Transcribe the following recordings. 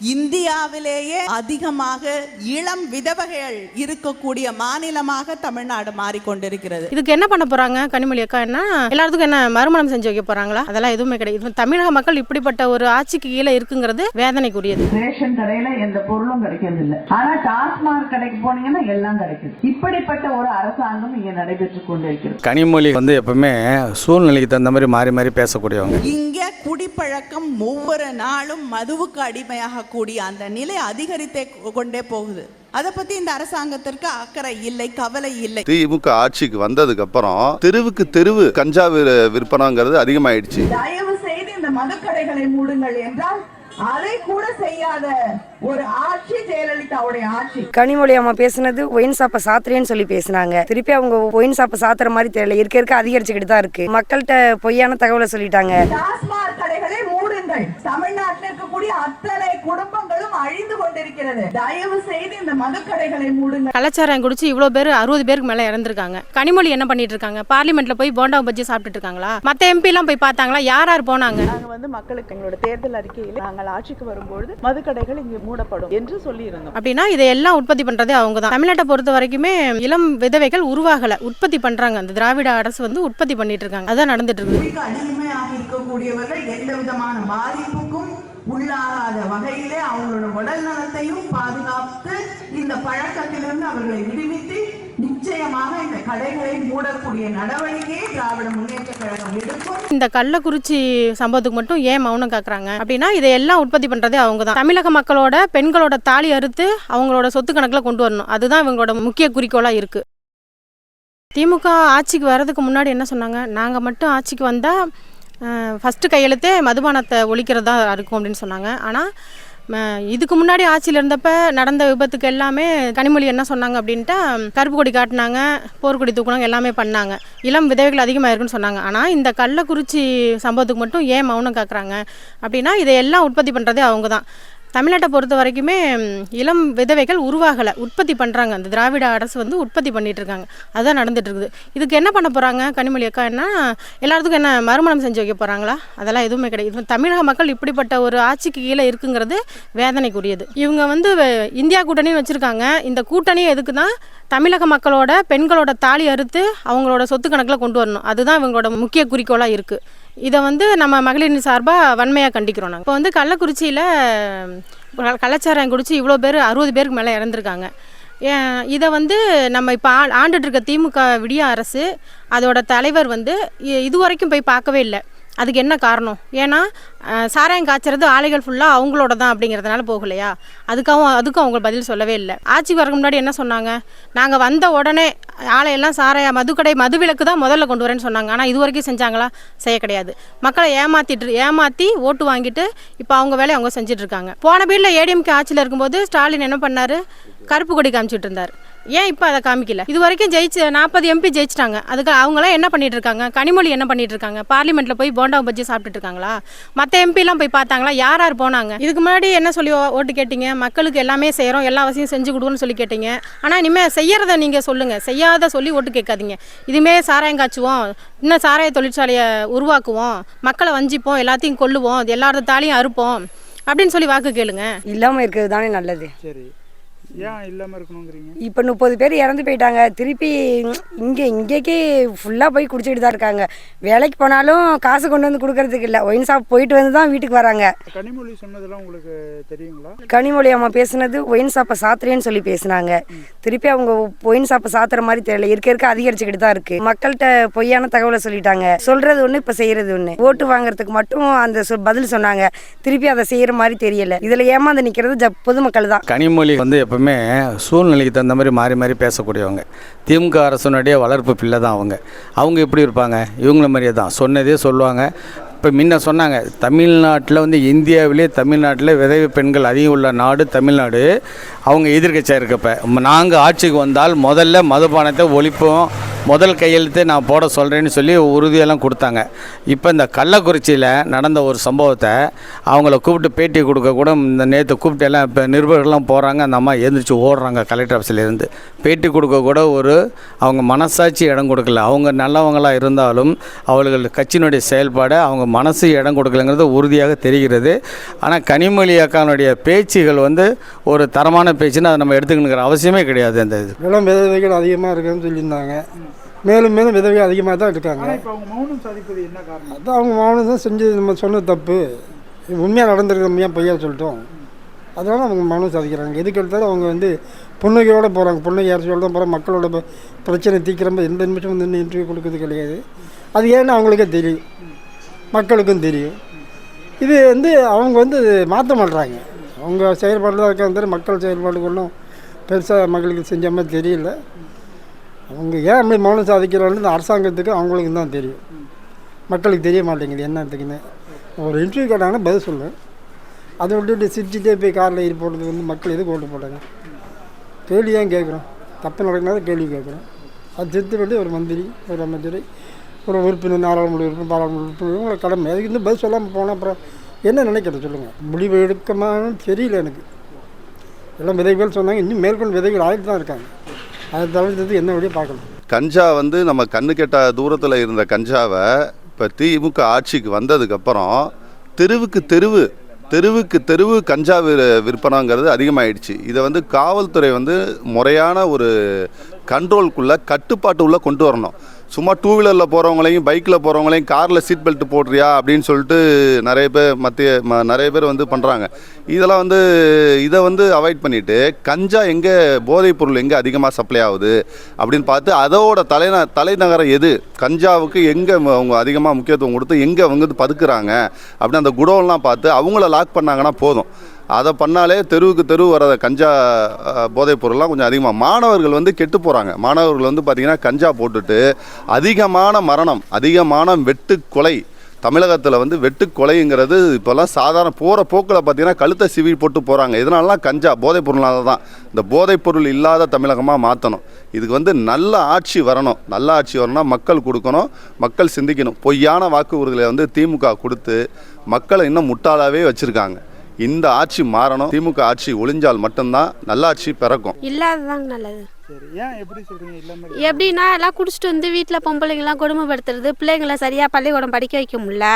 இந்தியாவிலேயே அதிகமாக இளம் விதவைகள் இருக்கக்கூடிய மாநிலமாக தமிழ்நாடு மாறிக்கொண்டிருக்கிறது. இதுக்கு என்ன பண்ண போறாங்க? கனிமொழி அக்கா என்ன? எல்லாத்துக்கும் என்ன மறுமணம் செஞ்சு வைக்க போறாங்களா? அதெல்லாம் எதுவுமே கிடையாது. தமிழக மக்கள் இப்படிப்பட்ட ஒரு ஆட்சிக்கு கீழே இருக்குங்கிறது வேதனைக்குரியது. ரேஷன் கடையில எந்த பொருளும் கிடைக்கிறது இல்ல ஆனா டாஸ்மாக் கடைக்கு போனீங்கன்னா எல்லாம் கிடைக்குது. இப்படிப்பட்ட ஒரு அரசாங்கம் இங்க நடைபெற்றுக் கொண்டிருக்கிறது. கனிமொழி வந்து எப்பவுமே சூழ்நிலைக்கு தகுந்த மாதிரி மாறி மாறி பேசக்கூடியவங்க. இங்க குடிப்பழக்கம் ஒவ்வொரு நாளும் மதுவுக்கு அடிமையாக கூடிய அந்த நிலை அதிகரித்தே கொண்டே போகுது. அதை பத்தி இந்த அரசாங்கத்திற்கு அக்கறை இல்லை கவலை இல்லை. திமுக ஆட்சிக்கு வந்ததுக்கு அப்புறம் தெருவுக்கு தெருவு கஞ்சா விற்பனைங்கிறது அதிகமாயிடுச்சு. தயவு செய்து இந்த மதுக்கடைகளை மூடுங்கள் என்றால் அதை கூட செய்யாத ஒரு ஆட்சி ஜெயலலிதாவுடைய ஆட்சி. கனிமொழி அம்மா பேசுனது ஒயின் சாப்பை சாத்துறேன்னு சொல்லி பேசுனாங்க. திருப்பி அவங்க ஒயின் சாப்பை சாத்துற மாதிரி தெரியல. இருக்க இருக்க அதிகரிச்சுக்கிட்டு தான் இருக்கு. மக்கள்கிட்ட பொய்யான தகவலை சொல்லிட்டாங்க. டாஸ்மாக் கடைகளை மூடுங்கள். தமிழ்நாட்டில் இருக்கக்கூடிய அத்தனை குடும்பங்களும் அழிந்து கொண்டிருக்கிறது. தயவு செய்து இந்த மதுக்கடைகளை மூடுங்கள். கலாச்சாரம் குடிச்சு இவ்வளோ பேர் அறுபது பேருக்கு மேலே இறந்துருக்காங்க. கனிமொழி என்ன பண்ணிட்டு இருக்காங்க பார்லிமெண்ட்ல போய் போண்டா பஜ்ஜி சாப்பிட்டுட்டு இருக்காங்களா மற்ற எம்பி எல்லாம் போய் பார்த்தாங்களா? யார் யார் போனாங்க? நாங்க வந்து மக்களுக்கு எங்களோட தேர்தல் அறிக்கையில் நாங்கள் ஆட்சிக்கு வரும்பொழுது மதுக்கடைகள் இங்கு மூடப்படும் என்று சொல்லி இருந்தோம் அப்படின்னா இதையெல்லாம் உற்பத்தி பண்றதே அவங்க தான் தமிழ்நாட்டை பொறுத்த வரைக்குமே இளம் விதவைகள் உருவாகல. உற்பத்தி பண்றாங்க. அந்த திராவிட அரசு வந்து உற்பத்தி பண்ணிட்டு இருக்காங்க அதான் நடந்துட்டு இருக்குது குடிக்கு அடிமையாக இருக்கக்கூடியவர்கள் எந்த விதமான பாதிப்புக்கும் உள்ளாகாத வகையிலே அவங்களோட உடல் நலத்தையும் பாதுகாத்து இந்த பழக்கத்திலிருந்து அவர்களை விடுவித்து நிச்சயமாக இந்த கடைகளை மூடக்கூடிய நடவடிக்கையை திராவிட முன்னேற்ற கழகம் எடுக்கும். இந்த கள்ளக்குறிச்சி சம்பவத்துக்கு மட்டும் ஏன் மௌனம் காக்குறாங்க? அப்படின்னா இதையெல்லாம் உற்பத்தி பண்றதே அவங்க தான் தமிழக மக்களோட பெண்களோட தாலி அறுத்து அவங்களோட சொத்து கணக்குல கொண்டு வரணும். அதுதான் இவங்களோட முக்கிய குறிக்கோளா இருக்கு. திமுக ஆட்சிக்கு வர்றதுக்கு முன்னாடி என்ன சொன்னாங்க? நாங்கள் மட்டும் ஆட்சிக்கு வந்தால் ஃபஸ்ட்டு கையெழுத்தே மதுபானத்தை ஒழிக்கிறதா இருக்கும் அப்படின்னு சொன்னாங்க. ஆனால் இதுக்கு முன்னாடி ஆட்சியில் இருந்தப்ப நடந்த விபத்துக்கு எல்லாமே கனிமொழி என்ன சொன்னாங்க அப்படின்ட்டா கருப்பு கொடி காட்டினாங்க போர்க்கொடி தூக்குனாங்க எல்லாமே பண்ணாங்க. இளம் விதவைகள் அதிகமாக இருக்குன்னு சொன்னாங்க. ஆனால் இந்த கள்ளக்குறிச்சி சம்பவத்துக்கு மட்டும் ஏன் மௌனம் காக்குறாங்க? அப்படின்னா இதையெல்லாம் உற்பத்தி பண்ணுறதே அவங்க தான் தமிழ்நாட்டை பொறுத்த வரைக்குமே இளம் விதவைகள் உருவாகலை உற்பத்தி பண்ணுறாங்க அந்த திராவிட அரசு வந்து உற்பத்தி பண்ணிகிட்டு இருக்காங்க. அதுதான் நடந்துட்டு இருக்குது. இதுக்கு என்ன பண்ண போகிறாங்க கனிமொழி அக்கா? என்ன எல்லாத்துக்கும் என்ன மறுமணம் செஞ்சு வைக்க போகிறாங்களா அதெல்லாம் எதுவுமே கிடையாது. தமிழக மக்கள் இப்படிப்பட்ட ஒரு ஆட்சிக்கு கீழே இருக்குங்கிறது வேதனைக்குரியது. இவங்க வந்து இந்தியா கூட்டணின்னு வச்சுருக்காங்க. இந்த கூட்டணி எதுக்கு தான் தமிழக மக்களோட பெண்களோட தாலி அறுத்து அவங்களோட சொத்து கணக்கில் கொண்டு வரணும். அதுதான் இவங்களோட முக்கிய குறிக்கோளாக இருக்குது இதை வந்து நம்ம மகளிர் சார்பாக வன்மையாக கண்டிக்கிறோம் நாங்கள் இப்போ வந்து கள்ளக்குறிச்சியில் கலாச்சாரம் குடிச்சு இவ்வளோ பேர் அறுபது பேருக்கு மேலே இறந்துருக்காங்க. இதை வந்து நம்ம இப்போ ஆ ஆண்டுட்டு இருக்க திமுக விடிய அரசு அதோட தலைவர் வந்து இது வரைக்கும் போய் பார்க்கவே இல்லை. அதுக்கு என்ன காரணம்? ஏன்னா சாராயம் காய்ச்சறது ஆலைகள் ஃபுல்லாக அவங்களோட தான் அப்படிங்கிறதுனால போகலையா? அதுக்காகவும் அதுக்கும் அவங்க பதில் சொல்லவே இல்லை. ஆட்சிக்கு வரக்கு முன்னாடி என்ன சொன்னாங்க? நாங்கள் வந்த உடனே ஆலையெல்லாம் சாராய மதுக்கடை மதுவிலக்கு தான் முதல்ல கொண்டு வரேன்னு சொன்னாங்க. ஆனால் இது வரைக்கும் செஞ்சாங்களா? செய்ய கிடையாது. மக்களை ஏமாற்றிட்டு ஏமாற்றி ஓட்டு வாங்கிட்டு இப்போ அவங்க வேலையை அவங்க செஞ்சிட்ருக்காங்க போன பீரில் ஏடிஎம்கே ஆட்சியில் இருக்கும்போது ஸ்டாலின் என்ன பண்ணார்? கருப்பு கொடி காமிச்சிட்டு இருந்தார். ஏன் இப்போ அதை காமிக்கல? இது வரைக்கும் ஜெயிச்சு நாற்பது எம்பி ஜெயிச்சிட்டாங்க. அதுக்கு அவங்களாம் என்ன பண்ணிட்டு இருக்காங்க? கனிமொழி என்ன பண்ணிட்டு இருக்காங்க? பார்லிமெண்ட்ல போய் போண்டா பஜ்ஜி சாப்பிட்டுட்டு இருக்காங்களா? மற்ற எம்பிலாம் போய் பார்த்தாங்களா? யார் யார் போனாங்க? இதுக்கு முன்னாடி என்ன சொல்லி ஓ- ஓட்டு கேட்டீங்க? மக்களுக்கு எல்லாமே செய்கிறோம் எல்லா வசதியும் செஞ்சு கொடுக்கணும்னு சொல்லி கேட்டீங்க. ஆனால் இனிமேல் செய்யறத நீங்கள் சொல்லுங்கள் செய்யாத சொல்லி ஓட்டு கேட்காதீங்க. இதுமே சாராயம் காய்ச்சுவோம். இன்னும் சாராய தொழிற்சாலையை உருவாக்குவோம். மக்களை வஞ்சிப்போம் எல்லாத்தையும் கொல்லுவோம் இது எல்லாரோட தாலியும் அறுப்போம் அப்படின்னு சொல்லி வாக்கு கேளுங்க. இல்லாம இருக்கிறது தானே நல்லது. சரி. ஏன் இல்லாமல் இருக்கணுங்கிறீங்க? இப்போ முப்பது பேர் இறந்து போயிட்டாங்க. திருப்பி இங்கே இங்கேக்கே ஃபுல்லாக போய் குடிச்சிட்டு தான் இருக்காங்க. வேலைக்கு போனாலும் காசு கொண்டு வந்து கொடுக்கறதுக்கு இல்லை. ஒயின் ஷாப் போயிட்டு வந்து தான் வீட்டுக்கு வராங்க. கனிமொழி சொன்னதெல்லாம் உங்களுக்கு தெரியுங்களா? கனிமொழி அம்மா பேசுனது ஒயின் ஷாப்பை சாத்துறேன்னு சொல்லி பேசுனாங்க. திருப்பி அவங்க ஒயின் ஷாப்பை சாத்துற மாதிரி தெரியல. இருக்க இருக்க அதிகரிச்சுக்கிட்டு தான் இருக்கு. மக்கள்கிட்ட பொய்யான தகவலை சொல்லிட்டாங்க. சொல்றது ஒன்று இப்போ செய்யறது ஒன்று ஓட்டு வாங்குறதுக்கு மட்டும் அந்த சொ- பதில் சொன்னாங்க. திருப்பி அதை செய்யற மாதிரி தெரியல. இதுல ஏமாந்து நிக்கிறது ஜ பொதுமக்கள் தான். கனிமொழி வந்து எப்பவுமே சூழ்நிலைக்கு தகுந்த மாதிரி மாறி மாறி பேசக்கூடியவங்க. திமுக அரசனுடைய வளர்ப்பு பிள்ளை தான் அவங்க. அவங்க எப்படி இருப்பாங்க? இவங்கள மாதிரியே தான். சொன்னதே சொல்லுவாங்க. இப்போ முன்ன சொன்னாங்க தமிழ்நாட்டில் வந்து இந்தியாவிலே தமிழ்நாட்டில் விதவை பெண்கள் அதிகம் உள்ள நாடு தமிழ்நாடு. அவங்க எதிர்க்கட்சியாக இருக்கப்போ. நாங்கள் ஆட்சிக்கு வந்தால் முதல்ல மதுபானத்தை ஒழிப்போம். முதல் கையெழுத்து நான் போட சொல்கிறேன்னு சொல்லி உறுதியெல்லாம் கொடுத்தாங்க. இப்போ இந்த கள்ளக்குறிச்சியில் நடந்த ஒரு சம்பவத்தை அவங்கள கூப்பிட்டு பேட்டி கொடுக்க கூட இந்த நேற்று கூப்பிட்டு எல்லாம் இப்போ நிருபர்கள்லாம் போகிறாங்க அந்த அம்மா எழுந்திரிச்சு ஓடுறாங்க கலெக்டர் ஆஃபீஸ்லேருந்து பேட்டி கொடுக்க கூட ஒரு அவங்க மனசாட்சி இடம் கொடுக்கல. அவங்க நல்லவங்களாக இருந்தாலும் அவர்கள் கட்சியினுடைய செயல்பாடு அவங்க மனசு இடம் கொடுக்கலங்கிறது உறுதியாக தெரிகிறது. ஆனால் கனிமொழி அக்கானுடைய பேச்சுகள் வந்து ஒரு தரமான பேச்சுன்னு அதை நம்ம எடுத்துக்கணுங்கிற அவசியமே கிடையாது அந்த இது. இளம் விதவைகள் அதிகமாக இருக்குன்னு சொல்லியிருந்தாங்க. மேலும் மேலும் விதவைகள் அதிகமாக தான் இருக்காங்க. ஆனால் இப்போ அவங்க மௌனம் சாதிப்பது என்ன காரணம்? அதான் அவங்க மௌனம் தான் செஞ்சு நம்ம சொன்னது தப்பு. உண்மையாக நடந்திருக்கு ஏன் பொய்யா சொல்லிட்டோம்? அதனால அவங்க மௌனம் சாதிக்கிறாங்க. எதுக்கு எடுத்தாலும் அவங்க வந்து புன்னகையோடு போகிறாங்க புன்னகை அரசியலோட தான் போகிறாங்க மக்களோட பிரச்சனை தீக்கிரமாக எந்த நிமிஷம் வந்து இன்டர்வியூ கொடுக்கறது கிடையாது. அது ஏன்னு அவங்களுக்கே தெரியும். மக்களுக்கும் தெரியும். இது வந்து அவங்க வந்து மாற்ற மாட்றாங்க. அவங்க செயல்பாடு தான் இருக்காங்க மக்கள் செயல்பாடுகளும் பெருசாக மக்களுக்கு செஞ்ச மாதிரி தெரியல. அவங்க ஏன் அப்படி மௌனம் சாதிக்கிறாங்கன்னு இந்த அரசாங்கத்துக்கு அவங்களுக்கு தான் தெரியும். மக்களுக்கு தெரிய மாட்டேங்குது என்னத்துக்குன்னு ஒரு இன்டர்வியூ கேட்டாங்கன்னா பதில் சொல்லுவேன். அதை விட்டுட்டு சிரிச்சுட்டே போய் காரில் ஏறி போடுறது வந்து மக்கள் எதுக்கு ஓட்டு போட்டாங்க? கேள்வி ஏன் கேட்குறோம்? தப்பு நடக்குனாலும் கேள்வி கேட்குறோம். அது திருத்த வேண்டிய ஒரு மந்திரி ஒரு அமைச்சர் ஒரு உறுப்பினர் நாடாளுமன்ற உறுப்பினர் பாராளுமன்ற உறுப்பினர் கடமை. அதுக்கு வந்து பதில் சொல்லாமல் போனால் அப்புறம் என்ன நினைக்கிறது சொல்லுங்கள் முடிவு எடுக்கமான்னு தெரியல எனக்கு. எல்லாம் விதைகள் சொன்னாங்க. இன்னும் மேற்கொண்டு விதைகள் ஆகிட்டு தான் இருக்காங்க. அதை தவிர்த்தது என்ன வழியை பார்க்கணும் கஞ்சா வந்து நம்ம கண்ணு கெட்ட தூரத்தில் இருந்த கஞ்சாவை இப்போ திமுக ஆட்சிக்கு வந்ததுக்கப்புறம் தெருவுக்கு தெருவு தெருவுக்கு தெருவு கஞ்சா விற்பனைங்கிறது அதிகமாகிடுச்சு இதை வந்து காவல்துறை வந்து முறையான ஒரு கண்ட்ரோல்குள்ளே கட்டுப்பாட்டு கொண்டு வரணும். சும்மா டூ வீலரில் போகிறவங்களையும் பைக்கில் போகிறவங்களையும் காரில் சீட் பெல்ட் போடுறியா அப்படின்னு சொல்லிட்டு நிறைய பேர் மத்திய ம- நிறைய பேர் வந்து பண்ணுறாங்க இதெல்லாம் வந்து இதை வந்து அவாய்ட் பண்ணிவிட்டு கஞ்சா எங்கே போதைப் பொருள் எங்கே அதிகமாக சப்ளை ஆகுது அப்படின்னு பார்த்து அதோட தலைந தலைநகரம் எது? கஞ்சாவுக்கு எங்கே அவங்க அதிகமாக முக்கியத்துவம் கொடுத்து எங்கே அவங்க வந்து பதுக்குறாங்க அப்படின்னு அந்த குடோன்லாம் பார்த்து அவங்கள லாக் பண்ணாங்கன்னா போதும். அதை பண்ணாலே தெருவுக்கு தெரு வர கஞ்சா போதைப்பொருள்லாம் போதைப் பொருள்லாம் கொஞ்சம் அதிகமாக மாணவர்கள் வந்து கெட்டு போகிறாங்க மாணவர்கள் வந்து பார்த்திங்கன்னா கஞ்சா போட்டுட்டு அதிகமான மரணம் அதிகமான வெட்டு கொலை. தமிழகத்தில் வந்து வெட்டு கொலைங்கிறது இப்போல்லாம் சாதாரண போகிற போக்கில் பார்த்தீங்கன்னா கழுத்தை சிவி போட்டு போகிறாங்க இதனாலலாம் கஞ்சா போதைப்பொருளாக தான். இந்த போதைப் பொருள் இல்லாத தமிழகமாக மாற்றணும் இதுக்கு வந்து நல்ல ஆட்சி வரணும். நல்ல ஆட்சி வரணும்னா மக்கள் கொடுக்கணும் மக்கள் சிந்திக்கணும். பொய்யான வாக்கு உறுதிகளை வந்து திமுக கொடுத்து மக்களை இன்னும் முட்டாளாகவே வச்சுருக்காங்க. இந்த ஆட்சி மாறணும் திமுக ஆட்சி ஒளிஞ்சால் மட்டும்தான் நல்ல ஆட்சி பிறக்கும். இல்லாததாங்க நல்லது. எப்படின்னா எல்லாம் குடிச்சிட்டு வந்து வீட்டில் பொம்பளைங்களாம் கொடுமைப்படுத்துறது பிள்ளைங்கள சரியாக பள்ளிக்கூடம் படிக்க வைக்க முடியல.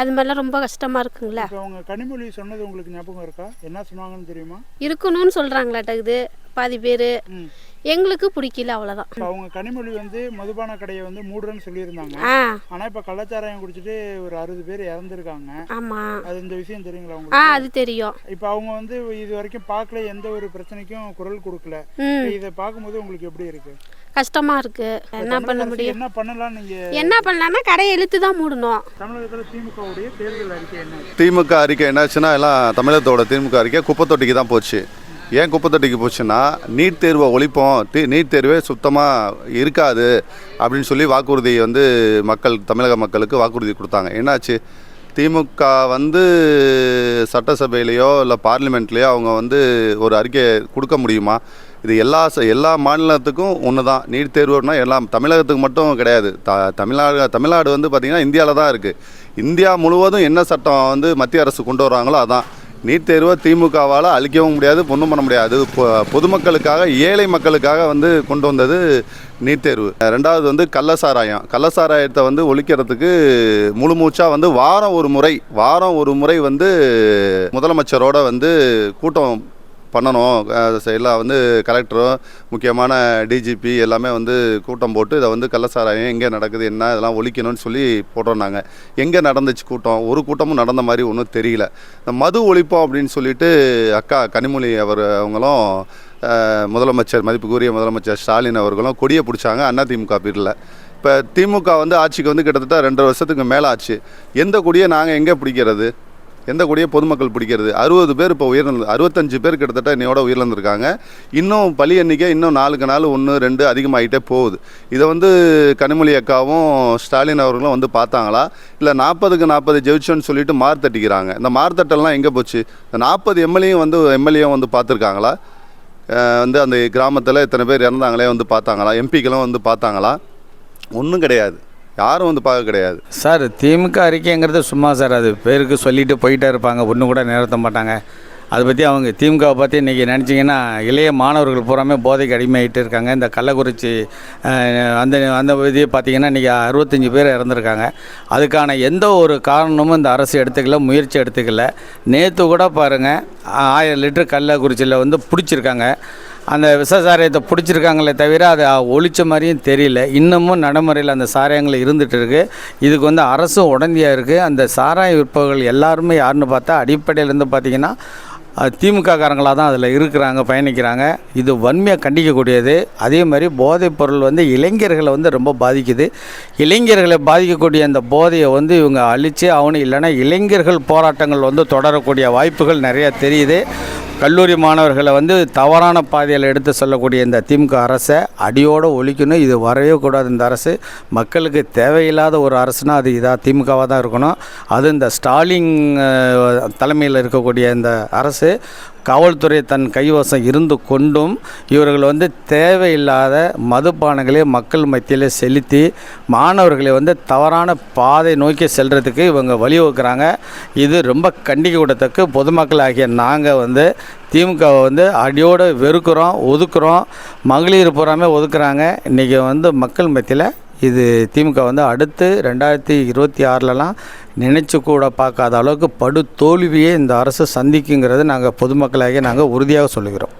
அது மாதிரிலாம் ரொம்ப கஷ்டமாக இருக்குங்களா. அவங்க கனிமொழி சொன்னது உங்களுக்கு ஞாபகம் இருக்கா? என்ன சொன்னாங்கன்னு தெரியுமா? இருக்கணும்னு சொல்கிறாங்களாட்டக்குது பாதி பேர். எங்களுக்கு பிடிக்கல அவ்வளோதான் அவங்க கனிமொழி வந்து மதுபான கடையை வந்து மூடுறேன்னு சொல்லியிருந்தாங்க. ஆனால் இப்போ கள்ளச்சாராயம் குடிச்சிட்டு ஒரு அறுபது பேர் இறந்துருக்காங்க. ஆமாம் அது இந்த விஷயம் தெரியுங்களா ஆ உங்களுக்கு? அது தெரியும். இப்போ அவங்க வந்து இது வரைக்கும் பார்க்கல எந்த ஒரு பிரச்சனைக்கும் குரல் கொடுக்கல. இதை பார்க்கும்போது உங்களுக்கு எப்படி இருக்கு? கஷ்டமாக இருக்குது என்ன பண்ண முடியும்? என்ன பண்ணலாம் நீங்க? என்ன பண்ணலான்னா கடையை இழுத்து தான் மூடணும். தமிழகத்தில் திமுகவுடைய தேர்தல் அறிக்கை என்ன? திமுக அறிக்கை என்னாச்சுன்னா எல்லாம் தமிழகத்தோட திமுக அறிக்கை குப்பை தொட்டிக்கு தான் போச்சு. ஏன் குப்பை தொட்டிக்கு போச்சுன்னா நீட் தேர்வை ஒழிப்போம். தீ நீட் தேர்வே சுத்தமாக இருக்காது. அப்படின்னு சொல்லி வாக்குறுதி வந்து மக்கள் தமிழக மக்களுக்கு வாக்குறுதி கொடுத்தாங்க. என்னாச்சு? திமுக வந்து சட்டசபையிலையோ இல்லை பார்லிமெண்ட்லேயோ அவங்க வந்து ஒரு அறிக்கை கொடுக்க முடியுமா? இது எல்லா ச- எல்லா மாநிலத்துக்கும் ஒன்று தான் நீட் தேர்வுனா எல்லாம் தமிழகத்துக்கு மட்டும் கிடையாது. த தமிழ்நாடு தமிழ்நாடு வந்து பார்த்திங்கன்னா இந்தியாவில் தான் இருக்குது இந்தியா முழுவதும் என்ன சட்டம் வந்து மத்திய அரசு கொண்டு வராங்களோ அதான். நீட் தேர்வை திமுகவால் அழிக்கவும் முடியாது ஒன்றும் பண்ண முடியாது. பொதுமக்களுக்காக ஏழை மக்களுக்காக வந்து கொண்டு வந்தது நீட் தேர்வு. ரெண்டாவது வந்து கள்ளசாராயம். கள்ளசாராயத்தை வந்து ஒழிக்கிறதுக்கு முழு மூச்சாக வந்து வாரம் ஒரு முறை வாரம் ஒரு முறை வந்து முதலமைச்சரோட வந்து கூட்டம் பண்ணணும். எல்லாம் வந்து கலெக்டரும் முக்கியமான டிஜிபி எல்லாமே வந்து கூட்டம் போட்டு இதை வந்து கள்ளசாராயம் எங்கே நடக்குது என்ன இதெல்லாம் ஒழிக்கணும்னு சொல்லி போட்டோம் நாங்கள் எங்கே நடந்துச்சு கூட்டம்? ஒரு கூட்டமும் நடந்த மாதிரி ஒன்றும் தெரியல. இந்த மது ஒழிப்போம் அப்படின்னு சொல்லிட்டு அக்கா கனிமொழி அவர் அவங்களும் முதலமைச்சர் மதிப்புக்குரிய முதலமைச்சர் ஸ்டாலின் அவர்களும் கொடியை பிடிச்சாங்க. அதிமுக பீரில் இப்போ திமுக வந்து ஆட்சிக்கு வந்து கிட்டத்தட்ட ரெண்டரை வருஷத்துக்கு மேலே ஆச்சு எந்த கொடியை நாங்கள் எங்கே பிடிக்கிறது? எந்த கொடியை பொதுமக்கள் பிடிக்கிறது? அறுபது பேர் இப்போ உயிரிழந்து அறுபத்தஞ்சு பேர் கிட்டத்தட்ட என்னையோட உயிரிழந்திருக்காங்க இன்னும் பலி எண்ணிக்கை இன்னும் நாளுக்கு நாள் ஒன்று ரெண்டு அதிகமாகிட்டே போகுது. இதை வந்து கனிமொழி அக்காவும் ஸ்டாலின் அவர்களும் வந்து பார்த்தாங்களா? இல்லை நாற்பதுக்கு நாற்பது ஜெயிச்சோன்னு சொல்லிட்டு மார்த்தட்டிக்கிறாங்க இந்த மார்த்தட்டெல்லாம் எங்கே போச்சு? இந்த நாற்பது எம்எல்ஏயும் வந்து எம்எல்ஏவும் வந்து பார்த்துருக்காங்களா? வந்து அந்த கிராமத்தில் இத்தனை பேர் இறந்தாங்களே வந்து பார்த்தாங்களா? எம்பிக்களும் வந்து பார்த்தாங்களா? ஒன்றும் கிடையாது. யாரும் வந்து பார்க்க கிடையாது. சார் திமுக அறிக்கைங்கிறது சும்மா சார் அது பேருக்கு சொல்லிட்டு போயிட்டே இருப்பாங்க. ஒன்று கூட நிறுத்த மாட்டாங்க. அதை பற்றி அவங்க திமுகவை பற்றி இன்றைக்கி நினச்சிங்கன்னா இளைய மாணவர்கள் பூராமே போதைக்கு அடிமையாகிட்டு இருக்காங்க. இந்த கள்ளக்குறிச்சி அந்த அந்த இது பார்த்திங்கன்னா இன்றைக்கி அறுபத்தஞ்சி பேர் இறந்துருக்காங்க. அதுக்கான எந்த ஒரு காரணமும் இந்த அரசு எடுத்துக்கல முயற்சி எடுத்துக்கல. நேற்று கூட பாருங்கள் ஆயிரம் லிட்டர் கள்ளக்குறிச்சியில் வந்து பிடிச்சிருக்காங்க. அந்த விஷ சாராயத்தை பிடிச்சிருக்காங்களே தவிர அது ஒழிச்ச மாதிரியும் தெரியல. இன்னமும் நடைமுறையில் அந்த சாராயங்கள் இருந்துகிட்டு இருக்குது இதுக்கு வந்து அரசும் உடந்தையாக இருக்குது அந்த சாராய விற்பவர்கள் எல்லாருமே யாருன்னு பார்த்தா அடிப்படையிலேருந்து பார்த்தீங்கன்னா திமுககாரங்களாக தான் அதில் இருக்கிறாங்க பயணிக்கிறாங்க. இது வன்மையாக கண்டிக்கக்கூடியது. அதே மாதிரி போதைப் பொருள் வந்து இளைஞர்களை வந்து ரொம்ப பாதிக்குது. இளைஞர்களை பாதிக்கக்கூடிய அந்த போதையை வந்து இவங்க அழித்து அவனு இல்லைன்னா இளைஞர்கள் போராட்டங்கள் வந்து தொடரக்கூடிய வாய்ப்புகள் நிறையா தெரியுது. கல்லூரி மாணவர்களை வந்து தவறான பாதையில் எடுத்து சொல்லக்கூடிய இந்த திமுக அரசை அடியோடு ஒழிக்கணும். இது வரவே கூடாது இந்த அரசு. மக்களுக்கு தேவையில்லாத ஒரு அரசுனால் அது இதாக திமுகவாக தான் இருக்கணும். அது இந்த ஸ்டாலின் தலைமையில் இருக்கக்கூடிய இந்த அரசு காவல்துறை தன் கைவசம் இருந்து கொண்டும் இவர்கள் வந்து தேவையில்லாத மதுபானங்களை மக்கள் மத்தியில் செலுத்தி மாணவர்களை வந்து தவறான பாதை நோக்கி செல்கிறதுக்கு இவங்க வழிவகுக்கிறாங்க. இது ரொம்ப கண்டிக்கக்கூடத்தக்க பொதுமக்கள் ஆகிய நாங்கள் வந்து திமுகவை வந்து அடியோடு வெறுக்கிறோம் ஒதுக்குறோம். மகளிர் பூராமே ஒதுக்குறாங்க. இன்றைக்கி வந்து மக்கள் மத்தியில் இது திமுக வந்து அடுத்து ரெண்டாயிரத்தி இருபத்தி ஆறிலலாம் நினச்சி கூட பார்க்காத அளவுக்கு படு தோல்வியே இந்த அரசு சந்திக்குங்கிறது நாங்கள் பொதுமக்களாகிய நாங்கள் உறுதியாக சொல்லுகிறோம்.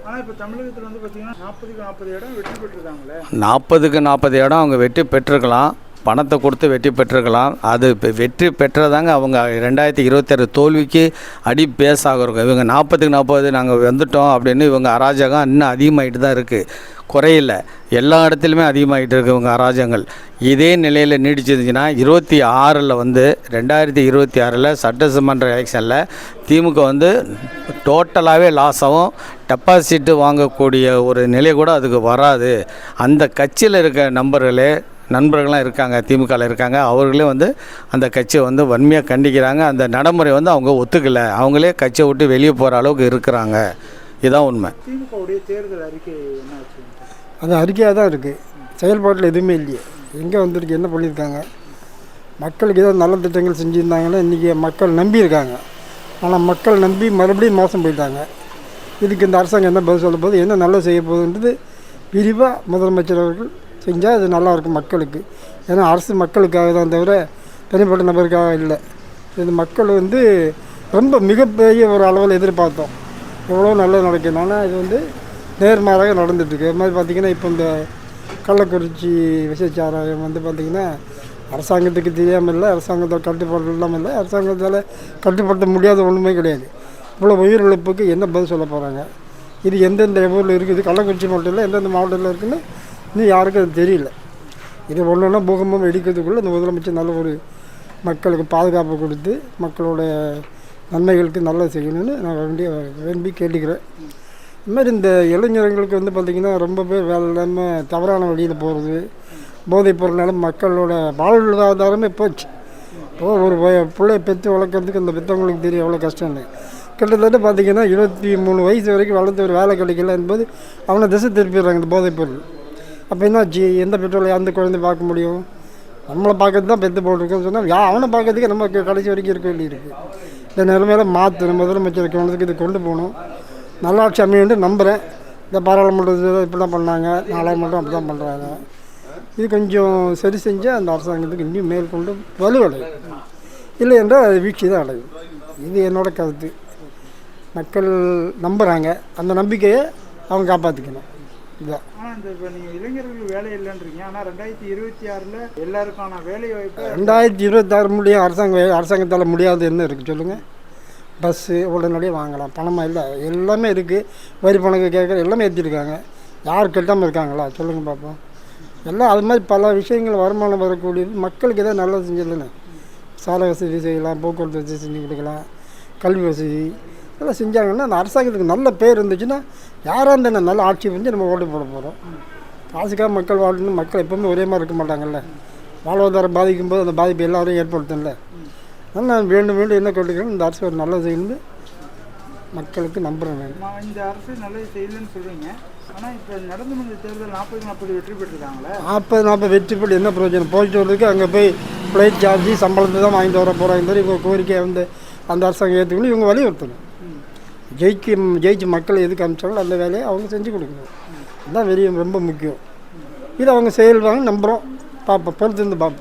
நாற்பதுக்கு நாற்பது இடம் அவங்க வெற்றி பெற்றிருக்கலாம். பணத்தை கொடுத்து வெற்றி பெற்றிருக்கலாம். அது வெற்றி பெற்றதாங்க அவங்க ரெண்டாயிரத்தி இருபத்தாறு தோல்விக்கு அடி பேஸாக இருக்கும். இவங்க நாற்பதுக்கு நாற்பது நாங்கள் வந்துட்டோம் அப்படின்னு இவங்க அராஜகம் இன்னும் அதிகமாகிட்டு தான் இருக்குது குறையில. எல்லா இடத்துலையுமே அதிகமாகிட்டு இருக்கவங்க அராஜகங்கள். இதே நிலையில் நீடிச்சிருந்துச்சுன்னா இருபத்தி ஆறில் வந்து ரெண்டாயிரத்தி இருபத்தி ஆறில் சட்டசமன்ற எலெக்ஷனில் திமுக வந்து டோட்டலாகவே லாஸ் ஆகும் டெபாசிட்டு வாங்கக்கூடிய ஒரு நிலை கூட அதுக்கு வராது. அந்த கட்சியில் இருக்க நம்பர்களே நண்பர்கள்லாம் இருக்காங்க திமுகவில் இருக்காங்க அவர்களே வந்து அந்த கட்சியை வந்து வன்மையாக கண்டிக்கிறாங்க. அந்த நடைமுறை வந்து அவங்க ஒத்துக்கலை. அவங்களே கட்சியை விட்டு வெளியே போகிற அளவுக்கு இருக்கிறாங்க. இதுதான் உண்மை. திமுகவுடைய தேர்தல் அறிக்கை என்ன அது அறிக்கையாக தான் இருக்குது செயல்பாட்டில் எதுவுமே இல்லையே. எங்கே வந்திருக்கு என்ன பண்ணியிருக்காங்க? மக்களுக்கு ஏதாவது நல்ல திட்டங்கள் செஞ்சுருந்தாங்கன்னா இன்றைக்கி மக்கள் நம்பியிருக்காங்க. ஆனால் மக்கள் நம்பி மறுபடியும் மோசம் போயிட்டாங்க. இதுக்கு இந்த அரசாங்கம் என்ன பதில் சொல்ல போகுது? என்ன நல்லது செய்ய போகுதுன்றது விரிவாக முதலமைச்சர் அவர்கள் செஞ்சால் அது நல்லாயிருக்கும் மக்களுக்கு. ஏன்னா அரசு மக்களுக்காக தான் தவிர தனிப்பட்ட நபருக்காக இல்லை. இது மக்கள் வந்து ரொம்ப மிகப்பெரிய ஒரு அளவில் எதிர்பார்த்தோம். எவ்வளோ நல்லது நடக்கணும் ஆனால் இது வந்து நேர்மாறாக நடந்துட்டுருக்கு. அது மாதிரி பார்த்திங்கன்னா இப்போ இந்த கள்ளக்குறிச்சி விஷச்சாராயம் வந்து பார்த்திங்கன்னா அரசாங்கத்துக்கு தெரியாமல் இல்லை அரசாங்கத்தை கட்டுப்பாடு இல்லாமல் இல்லை அரசாங்கத்தால் கட்டுப்படுத்த முடியாத ஒன்றுமே கிடையாது. இவ்வளோ உயிரிழப்புக்கு என்ன பதில் சொல்ல போகிறாங்க இது எந்தெந்த ஊரில் இருக்குது? கள்ளக்குறிச்சி மாவட்டத்தில் எந்தெந்த மாவட்டத்தில் இருக்குதுன்னு இன்னும் யாருக்கும் அது தெரியல. இது ஒன்றுனா பூகம்பம் வெடிக்கிறதுக்குள்ளே இந்த முதலமைச்சர் நல்ல ஒரு மக்களுக்கு பாதுகாப்பு கொடுத்து மக்களோட நன்மைகளுக்கு நல்லது செய்யணும்னு நான் வேண்டிய விரும்பி கேட்டுக்கிறேன். இது மாதிரி இந்த இளைஞர்களுக்கு வந்து பார்த்திங்கன்னா ரொம்ப பேர் வேலை இல்லாமல் தவறான வழியில் போகிறது போதைப் பொருள்னால மக்களோட வாழ்வாதாரமே போச்சு. இப்போ ஒரு வய- பிள்ளைய பெற்று வளர்க்குறதுக்கு அந்த பெற்றவங்களுக்கு தெரியும் எவ்வளோ கஷ்டம்னு. கிட்டத்தட்ட பார்த்திங்கன்னா இருபத்தி மூணு வயசு வரைக்கும் வளர்த்து ஒரு வேலை கிடைக்கல என்பது அவனை திசை திருப்பிடுறாங்க இந்த போதைப் பொருள். அப்போ என்ன ஜி எந்த பெற்றோரை அந்த குழந்தை பார்க்க முடியும்? நம்மளை பார்க்கறது தான் பெற்று போட்டிருக்கோம்னு சொன்னால் யா அவனை பார்க்கறதுக்கு நம்ம கடைசி வரைக்கும் இருக்க வேண்டியிருக்கு இந்த நிலைமையில மாற்றணும் முதலமைச்சர் கவனத்துக்கு இது கொண்டு போகணும். நல்லாட்சி அமையுன்னு நம்புகிறேன் இந்த பாராளுமன்றத்தில் இப்படிலாம் பண்ணாங்க. நாடாளுமன்றம் அப்படி தான் பண்ணுறாங்க இது கொஞ்சம் சரி செஞ்சால் அந்த அரசாங்கத்துக்கு இன்னும் மேற்கொண்டு வலுவடையும். இல்லை என்றால் அது வீழ்ச்சி தான் அடையும். இது என்னோட கருத்து. மக்கள் நம்புகிறாங்க அந்த நம்பிக்கையை அவங்க காப்பாற்றிக்கணும் இதுதான் ஆனால் இந்த இப்போ நீங்கள் இளைஞர்கள் வேலை இல்லைன்றீங்க. ஆனால் ரெண்டாயிரத்தி இருபத்தி ஆறில் எல்லாருக்கான வேலை வாய்ப்பு ரெண்டாயிரத்தி இருபத்தாறு முடியும் அரசாங்கம் அரசாங்கத்தால் முடியாது என்ன இருக்குது சொல்லுங்கள் பஸ்ஸு உடனடியாக வாங்கலாம். பணமாக இல்லை. எல்லாமே இருக்குது வரி பணம் கேட்குற எல்லாமே ஏற்றிருக்காங்க யார் கெட்டாமல் இருக்காங்களா? சொல்லுங்கள் பார்ப்போம் எல்லாம் அது மாதிரி பல விஷயங்கள் வருமானம் வரக்கூடியது. மக்களுக்கு எதாவது நல்லது செஞ்சிடலன்னு சாலை வசதி செய்யலாம் போக்குவரத்து வசதி செஞ்சு கொடுக்கலாம் கல்வி வசதி இதெல்லாம் செஞ்சாங்கன்னா அந்த அரசாங்கத்துக்கு நல்ல பேர் இருந்துச்சுன்னா யாராக இருந்தால் நல்ல ஆட்சி வந்து நம்ம ஓட்டு போட போகிறோம் காசுக்காக மக்கள் வாழணும். மக்கள் எப்பவுமே ஒரே மாதிரி இருக்க மாட்டாங்கல்ல. வாழ்வாதாரம் பாதிக்கும்போது அந்த பாதிப்பு எல்லாரும் ஏற்படுத்தும்ல. நான் வேண்டும் வேண்டும். என்ன கேட்டுக்கிறேன் இந்த அரசு ஒரு நல்லது செய்யணும்னு மக்களுக்கு நம்புகிறேன் நான் இந்த அரசு நல்லது செய்யலன்னு சொல்கிறீங்க ஆனா இப்ப நடந்து முடிஞ்ச தேர்தல் நாற்பது நாற்பது வெற்றி பெற்றிருக்காங்களே? நாற்பது நாற்பது வெற்றி பெற்று என்ன பிரயோஜனம்? போயிட்டு வர்றதுக்கு அங்கே போய் ஃப்ளைட் சார்ஜி சம்பளத்தை தான் வாங்கிட்டு வர போகிறாங்க மாதிரி இவங்க கோரிக்கையை வந்து அந்த அரசாங்கம் ஏற்றுக்கணும் இவங்க வலியுறுத்தணும். ஜெயிக்க ஜெயிச்சு மக்களை எதுக்கு அனுப்பிச்சாங்களோ அந்த வேலையை அவங்க செஞ்சு கொடுக்கணும். அதுதான் வெளியே ரொம்ப முக்கியம். இது அவங்க செயல்வாங்க நம்புகிறோம் பார்ப்போம் பொறுத்து இருந்து பார்ப்போம்